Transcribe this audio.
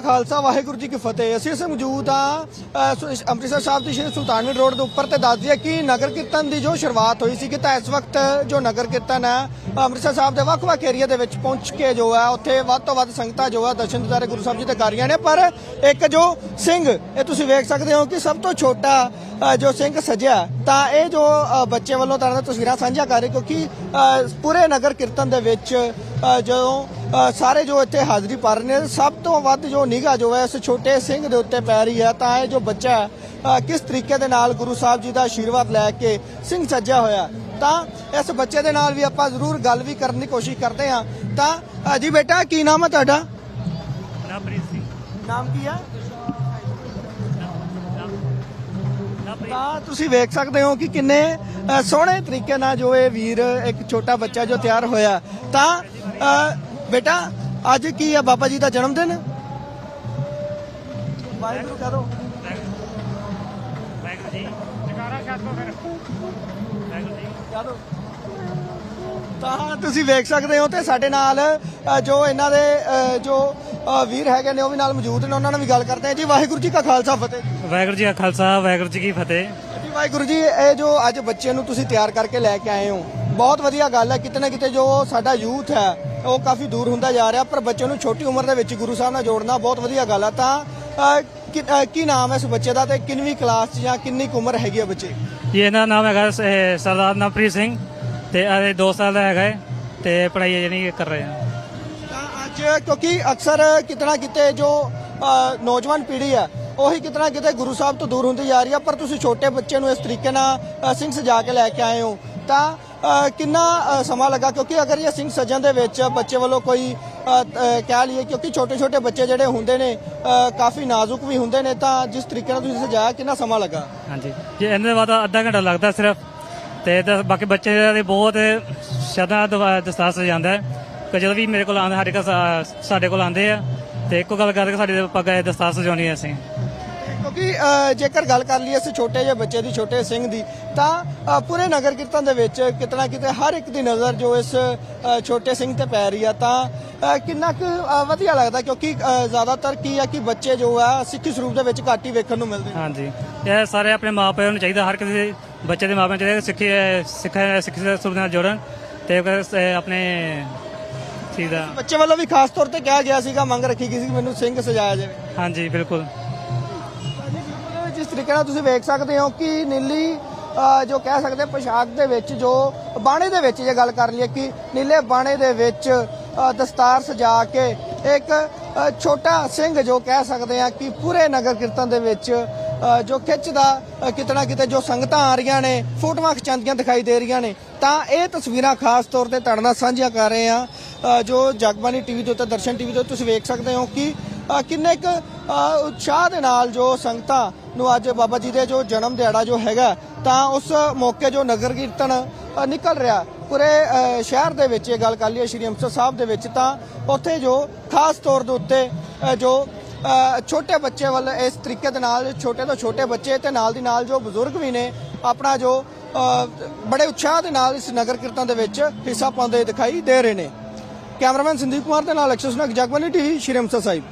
ਖਾਲਸਾ ਵਾਹਿਗੁਰੂ ਜੀ ਕੀ ਫਤਿਹ। ਅਸੀਂ ਇਸ ਮੌਜੂਦ ਆ ਅੰਮ੍ਰਿਤਸਰ ਸਾਹਿਬ ਦੀ ਸ਼੍ਰੀ ਸੁਲਤਾਨਵਿੰਡ ਰੋਡ ਦੇ ਉੱਪਰ ਤੇ ਦੱਸ ਦਈਏ ਕਿ ਨਗਰ ਕੀਰਤਨ ਦੀ ਜੋ ਸ਼ੁਰੂਆਤ ਹੋਈ ਸੀ ਕਿ ਤਾਂ ਇਸ ਵਕਤ ਜੋ ਨਗਰ ਕੀਰਤਨ ਹੈ ਅੰਮ੍ਰਿਤਸਰ ਸਾਹਿਬ ਦੇ ਵੱਖ-ਵੱਖ ਏਰੀਆ ਦੇ ਵਿੱਚ ਪਹੁੰਚ ਕੇ ਜੋ ਹੈ ਉੱਥੇ ਵੱਧ ਤੋਂ ਵੱਧ ਸੰਗਤਾਂ ਜੋ ਹੈ ਦਰਸ਼ਨ ਦਿਦਾਰੇ ਗੁਰੂ ਸਾਹਿਬ ਜੀ ਦੇ ਕਰ ਰਹੀਆਂ ਨੇ। ਪਰ ਇੱਕ ਜੋ ਸਿੰਘ ਇਹ ਤੁਸੀਂ ਵੇਖ ਸਕਦੇ ਹੋ ਕਿ ਸਭ ਤੋਂ ਛੋਟਾ ਜੋ ਸਿੰਘ ਸਜਿਆ ਤਾਂ ਇਹ ਜੋ ਬੱਚੇ ਵੱਲੋਂ ਤਰ੍ਹਾਂ ਤਸਵੀਰਾਂ ਸਾਂਝਾ ਕਰ ਰਹੇ ਕਿਉਂਕਿ ਅ, ਪੂਰੇ ਨਗਰ ਕੀਰਤਨ ਦੇ ਵਿੱਚ ਅ, ਜਦੋਂ ਸਾਰੇ ਜੋ ਇੱਥੇ ਹਾਜ਼ਰੀ ਭਰ ਰਹੇ ਨੇ ਸਭ ਤੋਂ ਵੱਧ ਜੋ ਨਿਗਾਹ ਜੋ ਹੈ ਇਸ ਛੋਟੇ ਸਿੰਘ ਦੇ ਉੱਤੇ ਪੈ ਰਹੀ ਹੈ। ਤਾਂ ਇਹ ਜੋ ਬੱਚਾ ਕਿਸ ਤਰੀਕੇ ਦੇ ਨਾਲ ਗੁਰੂ ਸਾਹਿਬ ਜੀ ਦਾ ਆਸ਼ੀਰਵਾਦ ਲੈ ਕੇ ਸਿੰਘ ਸੱਜਿਆ ਹੋਇਆ ਤਾਂ ਇਸ ਬੱਚੇ ਦੇ ਨਾਲ ਵੀ ਆਪਾਂ ਜ਼ਰੂਰ ਗੱਲ ਵੀ ਕਰਨ ਦੀ ਕੋਸ਼ਿਸ਼ ਕਰਦੇ ਹਾਂ। ਤਾਂ ਜੀ ਬੇਟਾ ਕੀ ਨਾਮ ਹੈ ਤੁਹਾਡਾ? ਨਵਪ੍ਰੀਤ ਸਿੰਘ। ਨਾਮ ਕੀ ਹੈ ਤਾਂ ਤੁਸੀਂ ਵੇਖ ਸਕਦੇ ਹੋ ਕਿ ਕਿੰਨੇ ਸੋਹਣੇ ਤਰੀਕੇ ਨਾਲ ਜੋ ਇਹ ਵੀਰ ਇੱਕ ਛੋਟਾ ਬੱਚਾ ਜੋ ਤਿਆਰ ਹੋਇਆ। ਤਾਂ ਬੇਟਾ ਅੱਜ ਕੀ ਹੈ ਬਾਬਾ ਜੀ ਦਾ ਜਨਮ ਦਿਨ? ਵਾਹਿਗੁਰੂ ਕਰੋ ਵਾਹਿਗੁਰੂ ਜੀ। ਜਕਾਰਾ ਛੱਡੋ ਫਿਰ। ਵਾਹਿਗੁਰੂ ਜੀ। ਕਰੋ ਤਾਂ ਤੁਸੀਂ ਵੇਖ ਸਕਦੇ ਹੋ ਤੇ ਸਾਡੇ ਨਾਲ ਜੋ ਇਹਨਾਂ ਦੇ ਜੋ ਵੀਰ ਹੈਗੇ ਨੇ ਉਹ ਵੀ ਨਾਲ ਮੌਜੂਦ ਨੇ ਉਹਨਾਂ ਨਾਲ ਵੀ ਗੱਲ ਕਰਦੇ ਹਾਂ ਜੀ। ਵਾਹਿਗੁਰੂ ਜੀ ਕਾ ਖਾਲਸਾ ਫਤਿਹ। ਵਾਹਿਗੁਰੂ ਜੀ ਕਾ ਖਾਲਸਾ ਵਾਹਿਗੁਰੂ ਜੀ ਕੀ ਫਤਿਹ। ਜੀ ਵਾਹਿਗੁਰੂ ਜੀ ਇਹ ਜੋ ਅੱਜ ਬੱਚੇ ਨੂੰ ਤੁਸੀਂ ਤਿਆਰ ਕਰਕੇ ਲੈ ਕੇ ਆਏ ਹੋ ਬਹੁਤ ਵਧੀਆ ਗੱਲ ਹੈ। ਕਿਤੇ ਨਾ ਕਿਤੇ ਜੋ ਸਾਡਾ ਯੂਥ ਹੈ ਉਹ ਕਾਫੀ ਦੂਰ ਹੁੰਦਾ ਜਾ ਰਿਹਾ ਪਰ ਬੱਚੇ ਨੂੰ ਛੋਟੀ ਉਮਰ ਦੇ ਵਿੱਚ ਗੁਰੂ ਸਾਹਿਬ ਨਾਲ ਜੋੜਨਾ ਬਹੁਤ ਵਧੀਆ ਗੱਲ ਹੈ ਤਾਂ ਕੀ- ਨਾਮ ਹੈ ਇਸ ਬੱਚੇ ਦਾ ਤੇ ਕਿੰਨਵੀਂ ਕਲਾਸ 'ਚ ਜਾਂ ਕਿੰਨੀ ਉਮਰ ਹੈਗੀ ਹੈ ਬੱਚੇ? ਜੀ ਇਹਨਾਂ ਦਾ ਨਾਮ ਹੈਗਾ ਸਰਦਾਰ ਨਵਪ੍ਰੀਤ ਸਿੰਘ ਤੇ ਇਹ 2 ਸਾਲ ਦਾ ਹੈਗਾ ਹੈ ਤੇ ਪੜ੍ਹਾਈ ਜਿਹੜੀ ਕਰ ਰਹੇ ਆ। ਤਾਂ ਅੱਜ ਕਿਉਂਕਿ ਅਕਸਰ ਕਿਤਨਾ ਕਿਤੇ ਜੋ ਨੌਜਵਾਨ ਪੀੜ੍ਹੀ ਹੈ ਉਹੀ ਕਿਤਨਾ ਕਿਤੇ ਗੁਰੂ ਸਾਹਿਬ ਤੋਂ ਦੂਰ ਹੁੰਦੀ ਜਾ ਰਹੀ ਹੈ ਪਰ ਤੁਸੀਂ ਛੋਟੇ ਬੱਚੇ ਨੂੰ ਇਸ ਤਰੀਕੇ ਨਾਲ ਸਿੰਘ ਸਜਾ ਕੇ ਲੈ ਕੇ ਆਏ ਹੋ। ਤਾਂ ਕਿੰਨਾ ਸਮਾਂ ਲੱਗਾ? ਕਿਉਂਕਿ ਅਗਰ ਇਹ ਸਿੰਘ ਸਜਣ ਦੇ ਵਿੱਚ ਬੱਚੇ ਵੱਲੋਂ ਕੋਈ ਕਹਿ ਲਈਏ ਕਿਉਂਕਿ ਛੋਟੇ ਛੋਟੇ ਬੱਚੇ ਜਿਹੜੇ ਹੁੰਦੇ ਨੇ ਕਾਫੀ ਨਾਜ਼ੁਕ ਵੀ ਹੁੰਦੇ ਨੇ, ਤਾਂ ਜਿਸ ਤਰੀਕੇ ਨਾਲ ਤੁਸੀਂ ਸਜਾਇਆ, ਕਿੰਨਾ ਸਮਾਂ ਲੱਗਾ? ਹਾਂਜੀ। ਜੇ ਇਹਨਾਂ ਦੇ ਬਾਅਦ ਅੱਧਾ ਘੰਟਾ ਲੱਗਦਾ ਸਿਰਫ, ਤੇ ਤਾਂ ਬਾਕੀ ਬੱਚੇ ਦੇ ਬਹੁਤ ਸ਼ਰਧਾ ਦਵਾ- ਦਸਤਾਰ ਸਜਾਉਂਦਾ ਹੈ। ਕਿ ਜਦੋਂ ਵੀ ਮੇਰੇ ਕੋਲ ਆਉਂਦੇ, ਸਾਡੇ ਕੋਲ ਸਾਡੇ ਕੋਲ ਆਉਂਦੇ ਆ, ਤੇ ਇੱਕੋ ਗੱਲ ਕਰਕੇ ਸਾਡੇ ਪੱਗ ਦਸਤਾਰ ਸਜਾਉਣੀ ਹੈ ਅਸੀਂ। ਕਿਉਂਕਿ ਜੇਕਰ ਗੱਲ ਕਰ ਲਈਏ ਇਸ ਛੋਟੇ ਜਿਹੇ ਬੱਚੇ ਦੀ ਛੋਟੇ ਸਿੰਘ ਦੀ ਤਾਂ ਪੂਰੇ ਨਗਰ ਕੀਰਤਨ ਦੇ ਵਿੱਚ ਕਿਤਨਾ ਕਿਤੇ ਹਰ ਇੱਕ ਦੀ ਨਜ਼ਰ ਜੋ ਇਸ ਛੋਟੇ ਸਿੰਘ ਤੇ ਪੈ ਰਹੀ ਆ ਤਾਂ ਕਿੰਨਾ ਕੁ ਵਧੀਆ ਲੱਗਦਾ ਕਿਉਂਕਿ ਜ਼ਿਆਦਾਤਰ ਕੀ ਆ ਕਿ ਬੱਚੇ ਜੋ ਆ ਸਿੱਖੀ ਸਰੂਪ ਦੇ ਵਿੱਚ ਘੱਟ ਹੀ ਵੇਖਣ ਨੂੰ ਮਿਲਦੇ ਹਾਂਜੀ। ਇਹ ਸਾਰੇ ਆਪਣੇ ਮਾਪਿਆਂ ਨੂੰ ਚਾਹੀਦਾ ਹਰ ਕਿਸੇ ਬੱਚੇ ਦੇ ਮਾਪਿਆਂ ਨੂੰ ਚਾਹੀਦਾ ਸਿੱਖੀ ਸਿੱਖ ਸਿੱਖੀ ਦੇ ਸਰੂਪ ਨਾਲ ਜੋੜਨ ਤੇ ਆਪਣੇ ਚੀਜ਼ ਦਾ ਬੱਚੇ ਵੱਲੋਂ ਵੀ ਖਾਸ ਤੌਰ ਤੇ ਕਿਹਾ ਗਿਆ ਸੀਗਾ ਮੰਗ ਰੱਖੀ ਗਈ ਸੀ ਕਿ ਮੈਨੂੰ ਸਿੰਘ ਸਜਾਇਆ ਜਾਵੇ। ਹਾਂਜੀ ਬਿਲਕੁਲ। ਜਿਸ ਤਰੀਕੇ ਨਾਲ ਤੁਸੀਂ ਵੇਖ ਸਕਦੇ ਹੋ ਕਿ ਨੀਲੀ ਜੋ ਕਹਿ ਸਕਦੇ ਪੋਸ਼ਾਕ ਦੇ ਵਿੱਚ ਜੋ ਬਾਣੇ ਦੇ ਵਿੱਚ ਜੇ ਗੱਲ ਕਰ ਲਈਏ ਕਿ ਨੀਲੇ ਬਾਣੇ ਦੇ ਵਿੱਚ ਦਸਤਾਰ ਸਜਾ ਕੇ ਇੱਕ ਛੋਟਾ ਸਿੰਘ ਜੋ ਕਹਿ ਸਕਦੇ ਆ ਕਿ ਪੂਰੇ ਨਗਰ ਕੀਰਤਨ ਦੇ ਵਿੱਚ ਅ, ਜੋ ਖਿੱਚਦਾ ਅ, ਕਿਤਨਾ ਕਿਤੇ ਜੋ ਸੰਗਤਾਂ ਆ ਰਹੀਆਂ ਨੇ ਫੋਟੋਆਂ ਖਿਚਾਉਂਦੀਆਂ ਦਿਖਾਈ ਦੇ ਰਹੀਆਂ ਨੇ ਤਾਂ ਇਹ ਤਸਵੀਰਾਂ ਖਾਸ ਤੌਰ ਤੇ ਤੁਹਾਡੇ ਨਾਲ ਸਾਂਝੀਆਂ ਕਰ ਰਹੇ ਆ ਜੋ ਜਗਬਾਨੀ ਟੀਵੀ ਦੇ ਉੱਤੇ ਦਰਸ਼ਨ ਟੀਵੀ ਦੇ ਉੱਤੇ ਤੁਸੀਂ ਵੇਖ ਸਕਦੇ ਹੋ ਕਿ ਕਿੰਨੇ ਕੁ ਉਤਸ਼ਾਹ ਦੇ ਨਾਲ ਜੋ ਸੰਗਤਾਂ ਨੂੰ ਅੱਜ ਬਾਬਾ ਜੀ ਦੇ ਜੋ ਜਨਮ ਦਿਹਾੜਾ ਜੋ ਹੈਗਾ, ਤਾਂ ਉਸ ਮੌਕੇ ਜੋ ਨਗਰ ਕੀਰਤਨ ਨਿਕਲ ਰਿਹਾ। ਪੂਰੇ ਸ਼ਹਿਰ ਦੇ ਵਿੱਚ ਇਹ ਗੱਲ ਕਰ ਲਈਏ, ਸ਼੍ਰੀ ਅੰਮ੍ਰਿਤਸਰ ਸਾਹਿਬ ਦੇ ਵਿੱਚ ਤਾਂ ਉੱਥੇ ਜੋ ਖਾਸ ਤੌਰ ਦੇ ਉੱਤੇ ਜੋ ਛੋਟੇ ਬੱਚੇ ਵੱਲ ਇਸ ਤਰੀਕੇ ਦੇ ਨਾਲ, ਛੋਟੇ ਤੋਂ ਛੋਟੇ ਬੱਚੇ ਤੇ ਨਾਲ ਦੀ ਨਾਲ ਜੋ ਬਜ਼ੁਰਗ ਵੀ ਨੇ, ਆਪਣਾ ਜੋ ਬੜੇ ਉਤਸ਼ਾਹ ਦੇ ਨਾਲ ਇਸ ਨਗਰ ਕੀਰਤਨ ਦੇ ਵਿੱਚ ਹਿੱਸਾ ਪਾਉਂਦੇ ਦਿਖਾਈ ਦੇ ਰਹੇ ਨੇ। ਕੈਮਰਾਮੈਨ ਸੰਦੀਪ ਕੁਮਾਰ ਦੇ ਨਾਲ ਅਕਸ਼ਰ ਸੁਨਕ ਜਗਬਾਨੀ ਟੀਵੀ ਸ਼੍ਰੀ ਅੰਮ੍ਰਿਤਸਰ ਸਾਹਿਬ।